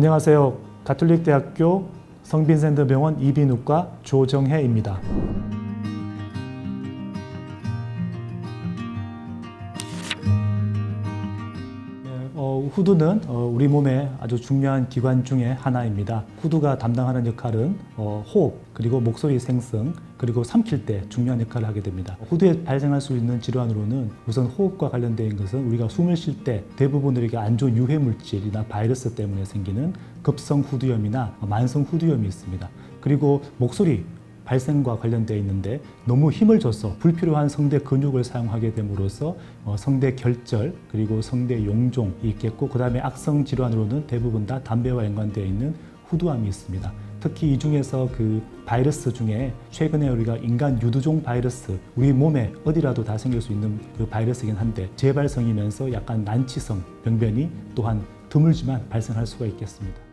안녕하세요. 가톨릭대학교 성빈센터 병원 이비인후과 조정혜입니다. 후두는 어, 우리 몸의 아주 중요한 기관 중에 하나입니다. 후두가 담당하는 역할은 어, 호흡, 그리고 목소리 생성, 그리고 삼킬 때 중요한 역할을 하게 됩니다. 후두에 발생할 수 있는 질환으로는 우선 호흡과 관련된 것은 우리가 숨을 쉴 때 대부분 우리에게 안 좋은 유해 물질이나 바이러스 때문에 생기는 급성 후두염이나 만성 후두염이 있습니다. 그리고 목소리 발생과 관련되어 있는데 너무 힘을 줘서 불필요한 성대 근육을 사용하게 됨으로써 어, 성대 결절 그리고 성대 용종이 있겠고 그 다음에 악성 질환으로는 대부분 다 담배와 연관되어 있는 후두암이 있습니다. 특히 이 중에서 그 바이러스 중에 최근에 우리가 인간 유두종 바이러스 우리 몸에 어디라도 다 생길 수 있는 그 바이러스이긴 한데 재발성이면서 약간 난치성 병변이 또한 드물지만 발생할 수가 있겠습니다.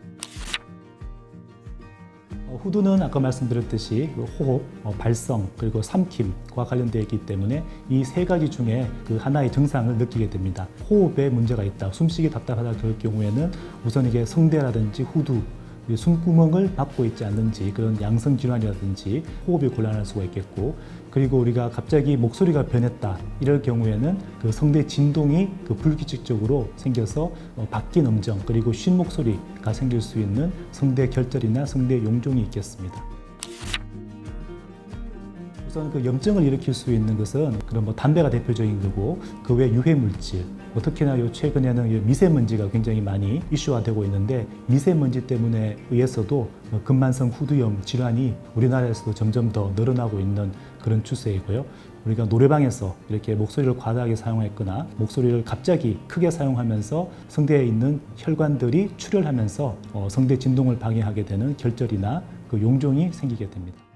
어, 후두는 아까 말씀드렸듯이 그 호흡, 어, 발성 그리고 삼킴과 관련되어 있기 때문에 이 세 가지 중에 그 하나의 증상을 느끼게 됩니다. 호흡에 문제가 있다, 숨쉬기 답답하다 그럴 경우에는 우선 이게 성대라든지 후두 이 숨구멍을 막고 있지 않는지 그런 양성 질환이라든지 호흡이 곤란할 수가 있겠고 그리고 우리가 갑자기 목소리가 변했다 이럴 경우에는 그 성대 진동이 그 불규칙적으로 생겨서 어, 바뀐 음정 그리고 쉰 목소리가 생길 수 있는 성대 결절이나 성대 용종이 있겠습니다. 우선 그 염증을 일으킬 수 있는 것은 그런 뭐 담배가 대표적인 거고 그 외 유해 물질 뭐 특히나 요 최근에는 이 미세먼지가 굉장히 많이 이슈화되고 있는데 미세먼지 때문에 의해서도 어, 근만성 후두염 질환이 우리나라에서도 점점 더 늘어나고 있는 그런 추세이고요. 우리가 노래방에서 이렇게 목소리를 과다하게 사용했거나 목소리를 갑자기 크게 사용하면서 성대에 있는 혈관들이 출혈하면서 어, 성대 진동을 방해하게 되는 결절이나 그 용종이 생기게 됩니다.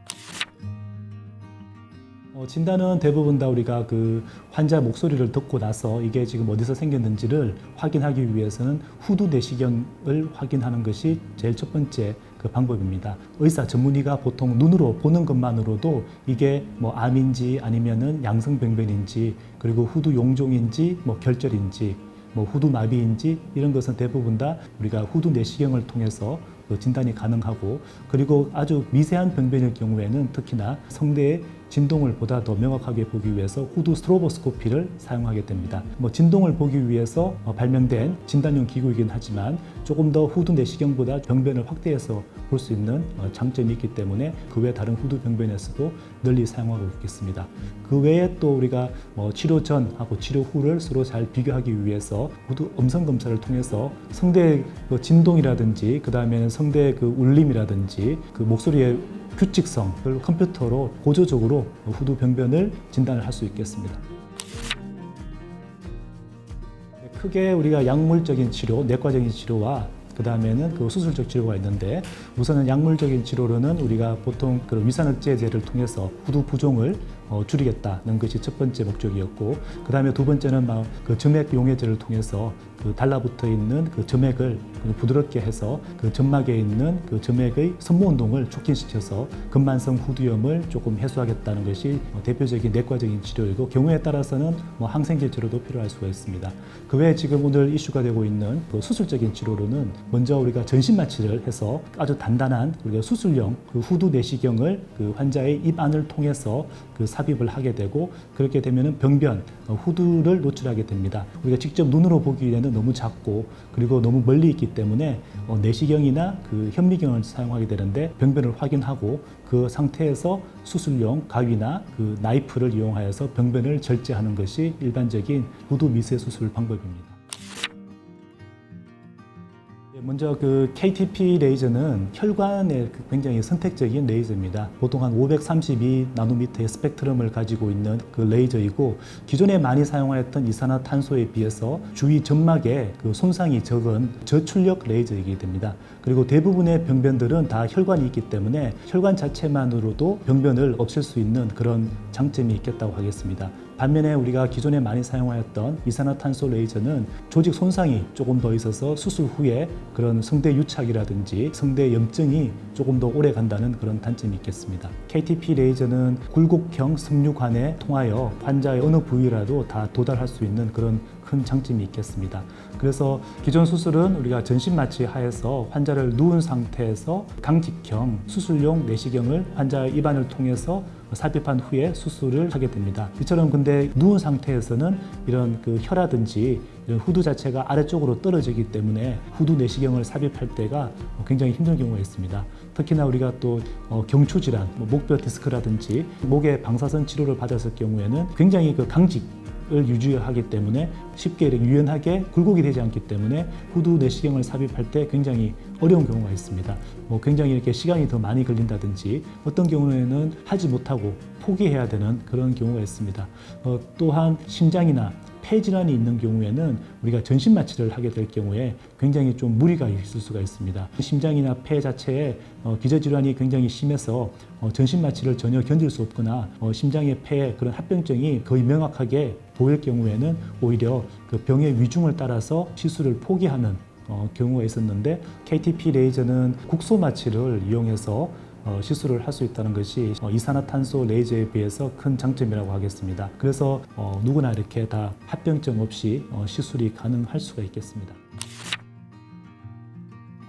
어, 진단은 대부분 다 우리가 그 환자 목소리를 듣고 나서 이게 지금 어디서 생겼는지를 확인하기 위해서는 후두 내시경을 확인하는 것이 제일 첫 번째 그 방법입니다. 의사 전문의가 보통 눈으로 보는 것만으로도 이게 뭐 암인지 아니면은 양성 병변인지 그리고 후두 용종인지 뭐 결절인지 뭐 후두 마비인지 이런 것은 대부분 다 우리가 후두 내시경을 통해서 그 진단이 가능하고 그리고 아주 미세한 병변일 경우에는 특히나 성대의 진동을 보다 더 명확하게 보기 위해서 후두 스트로보스코피를 사용하게 됩니다. 뭐 진동을 보기 위해서 어, 발명된 진단용 기구이긴 하지만 조금 더 후두 내시경보다 병변을 확대해서 볼 수 있는 어, 장점이 있기 때문에 그 외 다른 후두 병변에서도 널리 사용하고 있겠습니다. 그 외에 또 우리가 뭐 치료 전하고 치료 후를 서로 잘 비교하기 위해서 후두 음성 검사를 통해서 성대 그 진동이라든지 그 다음에는 성대 그 울림이라든지 그 목소리의 규칙성을 컴퓨터로 보조적으로 후두 병변을 진단을 할 수 있겠습니다. 크게 우리가 약물적인 치료, 내과적인 치료와 그 다음에는 그 수술적 치료가 있는데 우선은 약물적인 치료로는 우리가 보통 그 위산억제제를 통해서 후두 부종을 어, 줄이겠다는 것이 첫 번째 목적이었고 그 다음에 두 번째는 막그 점액 용해제를 통해서 그 달라붙어 있는 그 점액을 부드럽게 해서 그 점막에 있는 그 점액의 선모 운동을 촉진시켜서 근만성 후두염을 조금 해소하겠다는 것이 어, 대표적인 내과적인 치료이고 경우에 따라서는 뭐 항생제 치료도 필요할 수가 있습니다. 그 외에 지금 오늘 이슈가 되고 있는 그 수술적인 치료로는 먼저 우리가 전신 마취를 해서 아주 단단한 우리가 수술용 그 후두 내시경을 그 환자의 입 안을 통해서 그 삽입을 하게 되고 그렇게 되면은 병변 어, 후두를 노출하게 됩니다. 우리가 직접 눈으로 보기에는 너무 작고 그리고 너무 멀리 있기 때문에 어, 내시경이나 그 현미경을 사용하게 되는데 병변을 확인하고 그 상태에서 수술용 가위나 그 나이프를 이용하여서 병변을 절제하는 것이 일반적인 후두 미세 수술 방법입니다. 먼저 그 KTP 레이저는 혈관의 그 굉장히 선택적인 레이저입니다. 보통 한 532 나노미터의 스펙트럼을 가지고 있는 그 레이저이고 기존에 많이 사용하였던 이산화탄소에 비해서 주위 점막에 그 손상이 적은 저출력 레이저이게 됩니다. 그리고 대부분의 병변들은 다 혈관이 있기 때문에 혈관 자체만으로도 병변을 없앨 수 있는 그런 장점이 있겠다고 하겠습니다. 반면에 우리가 기존에 많이 사용하였던 이산화탄소 레이저는 조직 손상이 조금 더 있어서 수술 후에 그런 성대 유착이라든지 성대 염증이 조금 더 오래 간다는 그런 단점이 있겠습니다. KTP 레이저는 굴곡형 석류관에 통하여 환자의 어느 부위라도 다 도달할 수 있는 그런 큰 장점이 있겠습니다. 그래서 기존 수술은 우리가 전신 마취 하에서 환자를 누운 상태에서 강직형 수술용 내시경을 환자의 입안을 통해서 삽입한 후에 수술을 하게 됩니다. 이처럼 근데 누운 상태에서는 이런 그 혀라든지 이런 후두 자체가 아래쪽으로 떨어지기 때문에 후두 내시경을 삽입할 때가 굉장히 힘든 경우가 있습니다. 특히나 우리가 또 어, 경추 질환, 뭐 목뼈 디스크라든지 목에 방사선 치료를 받았을 경우에는 굉장히 그 강직 을 유지하기 때문에 쉽게 유연하게 굴곡이 되지 않기 때문에 후두 내시경을 삽입할 때 굉장히 어려운 경우가 있습니다. 뭐 굉장히 이렇게 시간이 더 많이 걸린다든지 어떤 경우에는 하지 못하고 포기해야 되는 그런 경우가 있습니다. 어, 또한 심장이나 폐 질환이 있는 경우에는 우리가 전신 마취를 하게 될 경우에 굉장히 좀 무리가 있을 수가 있습니다. 심장이나 폐 자체에 어, 기저 질환이 굉장히 심해서 어, 전신 마취를 전혀 견딜 수 없거나 어, 심장의 폐에 그런 합병증이 거의 명확하게 보일 경우에는 오히려 그 병의 위중을 따라서 시술을 포기하는 어, 경우가 있었는데 KTP 레이저는 국소 마취를 이용해서 어, 시술을 할 수 있다는 것이 어, 이산화탄소 레이저에 비해서 큰 장점이라고 하겠습니다. 그래서 어, 누구나 이렇게 다 합병증 없이 어, 시술이 가능할 수가 있겠습니다.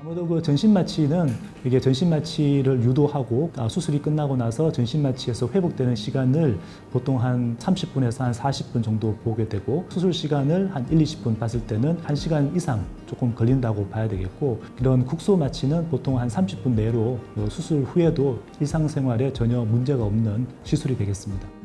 아무래도 그 전신 마취는 이게 전신 마취를 유도하고 아, 수술이 끝나고 나서 전신 마취에서 회복되는 시간을 보통 한 30분에서 한 40분 정도 보게 되고 수술 시간을 한 1, 20분 봤을 때는 1시간 이상 조금 걸린다고 봐야 되겠고 이런 국소 마취는 보통 한 30분 내로 그 수술 후에도 일상생활에 전혀 문제가 없는 시술이 되겠습니다.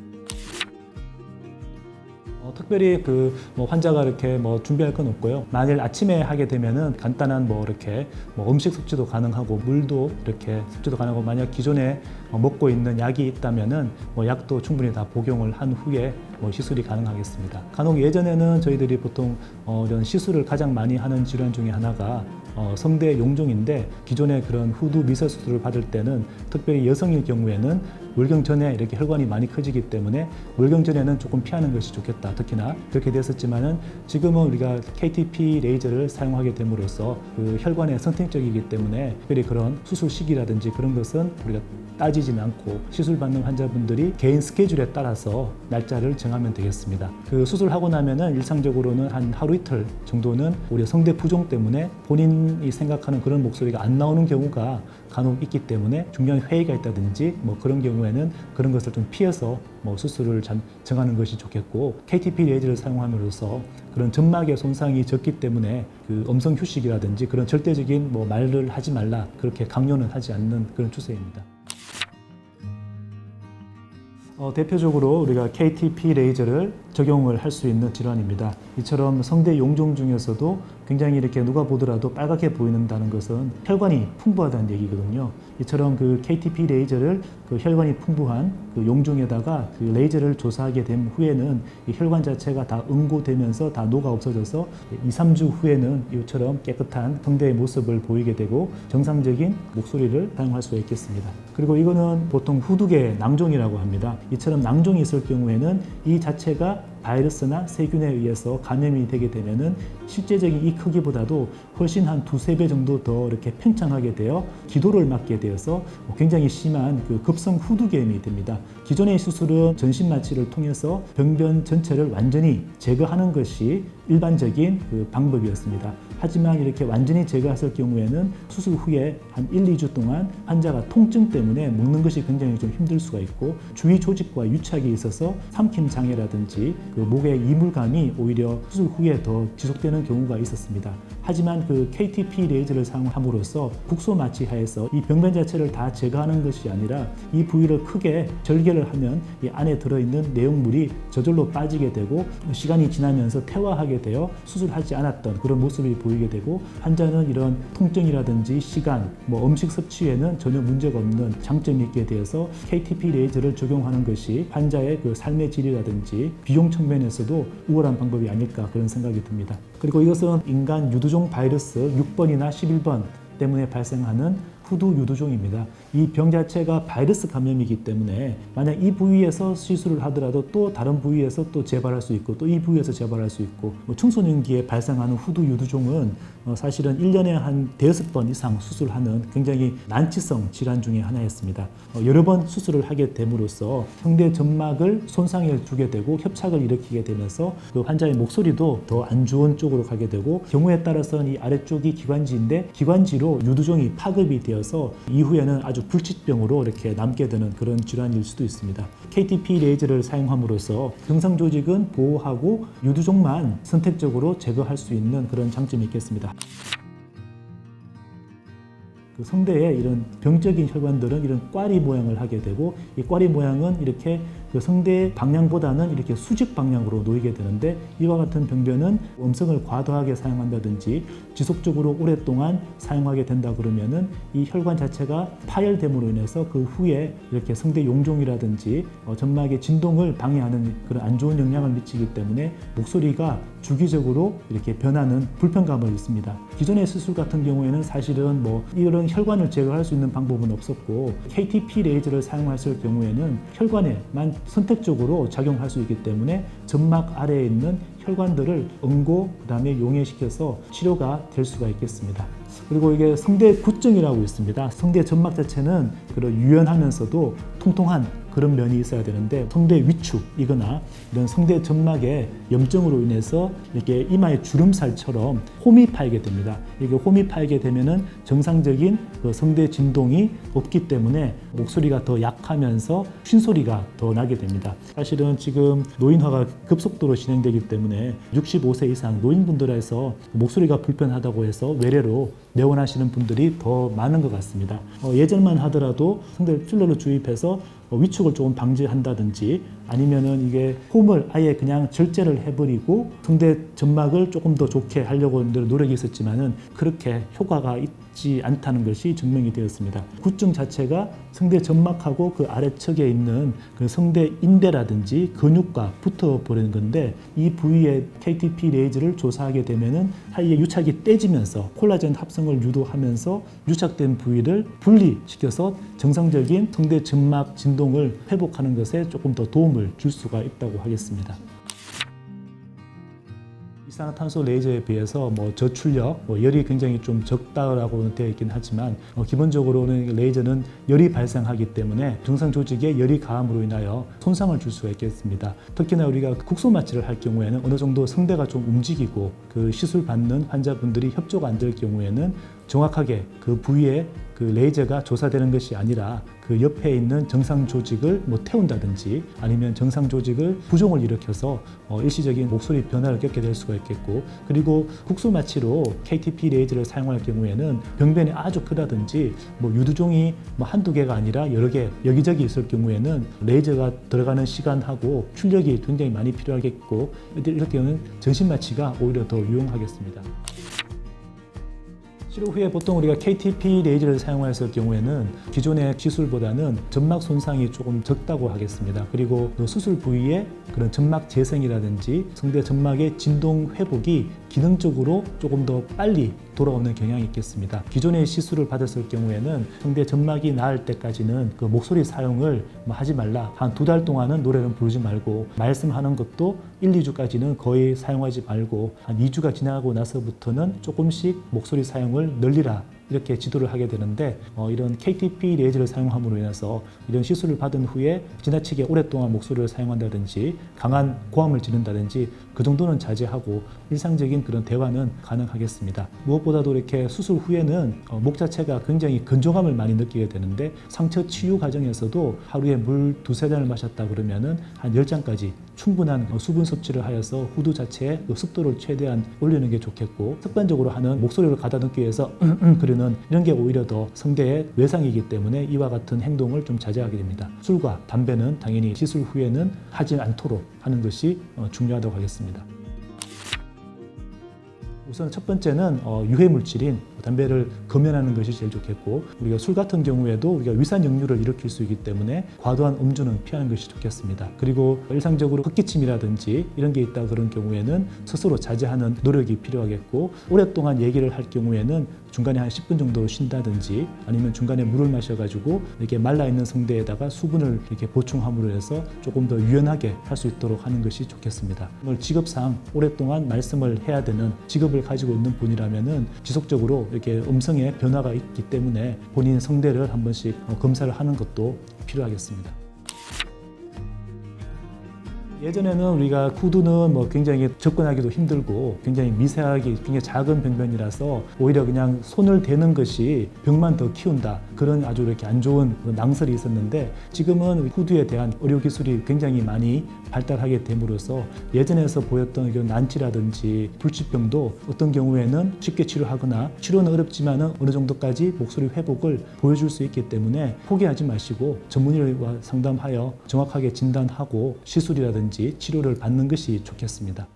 어, 특별히 그 뭐 환자가 이렇게 뭐 준비할 건 없고요. 만일 아침에 하게 되면은 간단한 뭐 이렇게 뭐 음식 섭취도 가능하고 물도 이렇게 섭취도 가능하고 만약 기존에 어, 먹고 있는 약이 있다면은 뭐 약도 충분히 다 복용을 한 후에 뭐 시술이 가능하겠습니다. 간혹 예전에는 저희들이 보통 어, 이런 시술을 가장 많이 하는 질환 중에 하나가 어, 성대 용종인데 기존에 그런 후두 미세 수술을 받을 때는 특별히 여성일 경우에는 물경 전에 이렇게 혈관이 많이 커지기 때문에 물경 전에는 조금 피하는 것이 좋겠다. 특히나 그렇게 됐었지만은 지금은 우리가 KTP 레이저를 사용하게 됨으로써 그 혈관에 선택적이기 때문에 특별히 그런 수술 시기라든지 그런 것은 우리가 따지지는 않고 시술 받는 환자분들이 개인 스케줄에 따라서 날짜를 정하면 되겠습니다. 그 수술하고 나면은 일상적으로는 한 하루 이틀 정도는 우리 성대 부종 때문에 본인이 생각하는 그런 목소리가 안 나오는 경우가 간혹 있기 때문에 중요한 회의가 있다든지 뭐 그런 경우에는 그런 것을 좀 피해서 뭐 수술을 잠- 정하는 것이 좋겠고 KTP 레이저를 사용함으로써 그런 점막의 손상이 적기 때문에 그 음성 휴식이라든지 그런 절대적인 뭐 말을 하지 말라 그렇게 강요는 하지 않는 그런 추세입니다. 어, 대표적으로 우리가 KTP 레이저를 적용을 할 수 있는 질환입니다. 이처럼 성대 용종 중에서도 굉장히 이렇게 누가 보더라도 빨갛게 보이는다는 것은 혈관이 풍부하다는 얘기거든요. 이처럼 그 KTP 레이저를 그 혈관이 풍부한 그 용종에다가 그 레이저를 조사하게 된 후에는 이 혈관 자체가 다 응고되면서 다 녹아 없어져서 2, 3주 후에는 이처럼 깨끗한 성대의 모습을 보이게 되고 정상적인 목소리를 사용할 수가 있겠습니다. 그리고 이거는 보통 후두개 낭종이라고 합니다. 이처럼 낭종이 있을 경우에는 이 자체가 바이러스나 세균에 의해서 감염이 되게 되면은 실제적인 이 크기보다도 훨씬 한 두세 배 정도 더 이렇게 팽창하게 되어 기도를 맞게 되어서 굉장히 심한 그 급성 후두개염이 됩니다. 기존의 수술은 전신 마취를 통해서 병변 전체를 완전히 제거하는 것이 일반적인 그 방법이었습니다. 하지만 이렇게 완전히 제거했을 경우에는 수술 후에 한 1, 2주 동안 환자가 통증 때문에 먹는 것이 굉장히 좀 힘들 수가 있고 주위 조직과 유착이 있어서 삼킴 장애라든지 그 목의 이물감이 오히려 수술 후에 더 지속되는 경우가 있었습니다. 하지만 그 KTP 레이저를 사용함으로써 국소 마취하에서 이 병변 자체를 다 제거하는 것이 아니라 이 부위를 크게 절개를 하면 이 안에 들어있는 내용물이 저절로 빠지게 되고 시간이 지나면서 퇴화하게 되어 수술하지 않았던 그런 모습이 보이게 되고 환자는 이런 통증이라든지 시간, 뭐 음식 섭취에는 전혀 문제가 없는 장점이 있게 되어서 KTP 레이저를 적용하는 것이 환자의 그 삶의 질이라든지 비용 측면에서도 우월한 방법이 아닐까 그런 생각이 듭니다. 그리고 이것은 인간 유두종 바이러스 6번이나 11번 때문에 발생하는 후두 유두종입니다. 이 병 자체가 바이러스 감염이기 때문에 만약 이 부위에서 시술을 하더라도 또 다른 부위에서 또 재발할 수 있고 또 이 부위에서 재발할 수 있고 뭐 청소년기에 발생하는 후두 유두종은 어, 사실은 1년에 한 대여섯 번 이상 수술하는 굉장히 난치성 질환 중에 하나였습니다. 어, 여러 번 수술을 하게 됨으로써 성대 점막을 손상을 주게 되고 협착을 일으키게 되면서 그 환자의 목소리도 더 안 좋은 쪽으로 가게 되고 경우에 따라서는 이 아래쪽이 기관지인데 기관지로 유두종이 파급이 되어 서 이후에는 아주 불치병으로 이렇게 남게 되는 그런 질환일 수도 있습니다. KTP 레이저를 사용함으로써 경상 조직은 보호하고 유두종만 선택적으로 제거할 수 있는 그런 장점이 있겠습니다. 그 성대에 이런 병적인 혈관들은 이런 꽈리 모양을 하게 되고 이 꽈리 모양은 이렇게 그 성대 방향보다는 이렇게 수직 방향으로 놓이게 되는데 이와 같은 병변은 음성을 과도하게 사용한다든지 지속적으로 오랫동안 사용하게 된다 그러면은 이 혈관 자체가 파열됨으로 인해서 그 후에 이렇게 성대 용종이라든지 어, 점막의 진동을 방해하는 그런 안 좋은 영향을 미치기 때문에 목소리가 주기적으로 이렇게 변하는 불편감을 있습니다. 기존의 수술 같은 경우에는 사실은 뭐 이런 혈관을 제거할 수 있는 방법은 없었고 KTP 레이저를 사용했을 경우에는 혈관에만 선택적으로 작용할 수 있기 때문에 점막 아래에 있는 혈관들을 응고 그다음에 용해시켜서 치료가 될 수가 있겠습니다. 그리고 이게 성대 구증이라고 있습니다. 성대 점막 자체는 그런 유연하면서도 통통한 그런 면이 있어야 되는데 성대 위축이거나 이런 성대 점막의 염증으로 인해서 이렇게 이마의 주름살처럼 홈이 파이게 됩니다. 이게 홈이 파이게 되면은 정상적인 그 성대 진동이 없기 때문에 목소리가 더 약하면서 쉰소리가 더 나게 됩니다. 사실은 지금 노인화가 급속도로 진행되기 때문에 65세 이상 노인분들에서 목소리가 불편하다고 해서 외래로 내원하시는 분들이 더 많은 것 같습니다. 어, 예전만 하더라도 성대 필러를 주입해서 어, 위축을 조금 방지한다든지 아니면은 이게 홈을 아예 그냥 절제를 해버리고 성대 점막을 조금 더 좋게 하려고 노력이 있었지만은 그렇게 효과가 있지 않다는 것이 증명이 되었습니다. 구증 자체가 성대 점막하고 그 아래측에 있는 그 성대 인대라든지 근육과 붙어 버리는 건데 이 부위에 KTP 레이즈를 조사하게 되면은 사이에 유착이 떼지면서 콜라겐 합성을 유도하면서 유착된 부위를 분리시켜서 정상적인 성대 점막 진동을 회복하는 것에 조금 더 도움을 줄 수가 있다고 하겠습니다. 이산화탄소 레이저에 비해서 뭐 저출력, 뭐 열이 굉장히 좀 적다라고 되어 있긴 하지만 어, 기본적으로는 레이저는 열이 발생하기 때문에 중상 조직에 열이 가함으로 인하여 손상을 줄 수가 있겠습니다. 특히나 우리가 국소 마취를 할 경우에는 어느 정도 성대가 좀 움직이고 그 시술 받는 환자분들이 협조가 안 될 경우에는 정확하게 그 부위에 그 레이저가 조사되는 것이 아니라 그 옆에 있는 정상 조직을 뭐 태운다든지 아니면 정상 조직을 부종을 일으켜서 어 일시적인 목소리 변화를 겪게 될 수가 있겠고 그리고 국소 마취로 KTP 레이저를 사용할 경우에는 병변이 아주 크다든지 뭐 유두종이 뭐 한두 개가 아니라 여러 개 여기저기 있을 경우에는 레이저가 들어가는 시간하고 출력이 굉장히 많이 필요하겠고 이럴 경우는 전신 마취가 오히려 더 유용하겠습니다. 치료 후에 보통 우리가 KTP 레이저를 사용했을 경우에는 기존의 기술보다는 점막 손상이 조금 적다고 하겠습니다. 그리고 또 수술 부위에 그런 점막 재생이라든지 성대 점막의 진동 회복이 기능적으로 조금 더 빨리 돌아오는 경향이 있겠습니다. 기존의 시술을 받았을 경우에는 성대 점막이 나을 때까지는 그 목소리 사용을 뭐 하지 말라. 한 두 달 동안은 노래는 부르지 말고 말씀하는 것도 1, 2주까지는 거의 사용하지 말고 한 2주가 지나고 나서부터는 조금씩 목소리 사용을 늘리라. 이렇게 지도를 하게 되는데 어, 이런 KTP 레이저를 사용함으로 인해서 이런 시술을 받은 후에 지나치게 오랫동안 목소리를 사용한다든지 강한 고함을 지른다든지 그 정도는 자제하고 일상적인 그런 대화는 가능하겠습니다. 무엇보다도 이렇게 수술 후에는 어, 목 자체가 굉장히 건조감을 많이 느끼게 되는데 상처 치유 과정에서도 하루에 물 두세 잔을 마셨다 그러면은 한 열잔까지 충분한 어, 수분 섭취를 하여서 후두 자체의 그 습도를 최대한 올리는 게 좋겠고 습관적으로 하는 목소리를 가다듬기 위해서 그리는 이런 게 오히려 더 성대의 외상이기 때문에 이와 같은 행동을 좀 자제하게 됩니다. 술과 담배는 당연히 시술 후에는 하지 않도록 하는 것이 어, 중요하다고 하겠습니다. 우선 첫 번째는 어, 유해 물질인 담배를 금연하는 것이 제일 좋겠고 우리가 술 같은 경우에도 우리가 위산 역류를 일으킬 수 있기 때문에 과도한 음주는 피하는 것이 좋겠습니다. 그리고 일상적으로 헛기침이라든지 이런 게 있다 그런 경우에는 스스로 자제하는 노력이 필요하겠고 오랫동안 얘기를 할 경우에는 중간에 한 10분 정도 쉰다든지 아니면 중간에 물을 마셔가지고 이렇게 말라 있는 성대에다가 수분을 이렇게 보충함으로 해서 조금 더 유연하게 할 수 있도록 하는 것이 좋겠습니다. 오늘 직업상 오랫동안 말씀을 해야 되는 직업을 가지고 있는 분이라면은 지속적으로 이렇게 음성에 변화가 있기 때문에 본인 성대를 한 번씩 어, 검사를 하는 것도 필요하겠습니다. 예전에는 우리가 후두는 뭐 굉장히 접근하기도 힘들고 굉장히 미세하게 굉장히 작은 병변이라서 오히려 그냥 손을 대는 것이 병만 더 키운다. 그런 아주 이렇게 안 좋은 낭설이 있었는데 지금은 후두에 대한 의료 기술이 굉장히 많이 발달하게 됨으로써 예전에서 보였던 이런 난치라든지 불치병도 어떤 경우에는 쉽게 치료하거나 치료는 어렵지만은 어느 정도까지 목소리 회복을 보여줄 수 있기 때문에 포기하지 마시고 전문의와 상담하여 정확하게 진단하고 시술이라든 지 치료를 받는 것이 좋겠습니다.